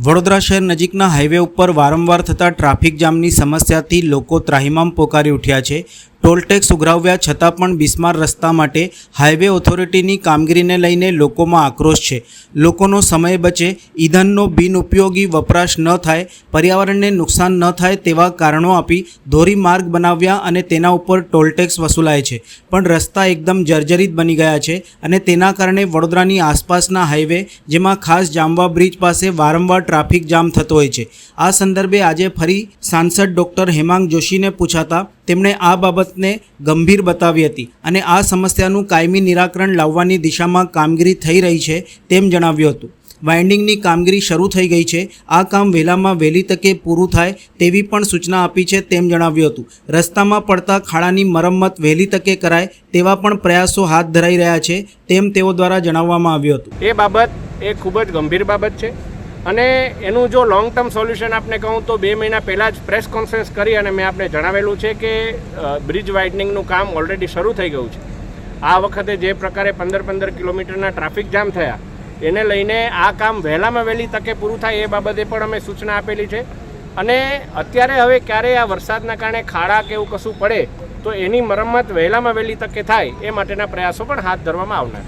વડોદરા શહેર નજીકના હાઈવે ઉપર વારંવાર થતા ટ્રાફિક જામની સમસ્યાથી લોકો ત્રાહિમામ પોકારી ઉઠ્યા છે. ટોલ ટેક્સ ઉઘરાવ્યા છતાં પણ બિસ્માર રસ્તા માટે હાઈવે ઓથોરિટીની કામગીરીને લઈને લોકોમાં આક્રોશ છે. લોકોનો સમય બચે, ઈંધણનો બિનઉપયોગી વપરાશ ન થાય, પર્યાવરણને નુકસાન ન થાય તેવા કારણો આપી ધોરીમાર્ગ બનાવ્યા અને તેના ઉપર ટોલટેક્સ વસૂલાય છે. પણ રસ્તા એકદમ જર્જરિત બની ગયા છે અને તેના કારણે વડોદરાની આસપાસના હાઈવે, જેમાં ખાસ જામવા બ્રિજ પાસે વારંવાર ટ્રાફિક જામ થતો હોય છે. આ સંદર્ભે આજે ફરી સાંસદ ડૉક્ટર હેમાંગ જોશીને પૂછાતા તેમણે આ બાબતને ગંભીર બતાવી હતી અને આ સમસ્યાનું કાયમી નિરાકરણ લાવવાની દિશામાં કામગીરી થઈ રહી છે તેમ જણાવ્યું હતું. વાઇન્ડિંગની કામગીરી શરૂ થઈ ગઈ છે. આ કામ વહેલામાં વહેલી તકે પૂરું થાય તેવી પણ સૂચના આપી છે તેમ જણાવ્યું હતું. રસ્તામાં પડતા ખાડાની મરમ્મત વહેલી તકે કરાય તેવા પણ પ્રયાસો હાથ ધરાઈ રહ્યા છે તેમ તેઓ દ્વારા જણાવવામાં આવ્યું હતું. એ બાબત એ ખૂબ જ ગંભીર બાબત છે. અને એનું જો લોંગ ટર્મ સોલ્યુશન આપને કહું તો બે મહિના પહેલાં જ પ્રેસ કોન્ફરન્સ કરી અને મેં આપને જણાવેલું છે કે બ્રિજ વાઇડનિંગનું કામ ઓલરેડી શરૂ થઈ ગયું છે. આ વખતે જે પ્રકારે પંદર પંદર કિલોમીટરના ટ્રાફિક જામ થયા, એને લઈને આ કામ વહેલામાં વહેલી તકે પૂરું થાય એ બાબતે પણ અમે સૂચના આપેલી છે. અને અત્યારે હવે ક્યારેય આ વરસાદના કારણે ખાડા કે એવું કશું પડે, તો એની મરમ્મત વહેલામાં વહેલી તકે થાય એ માટેના પ્રયાસો પણ હાથ ધરવામાં આવનાર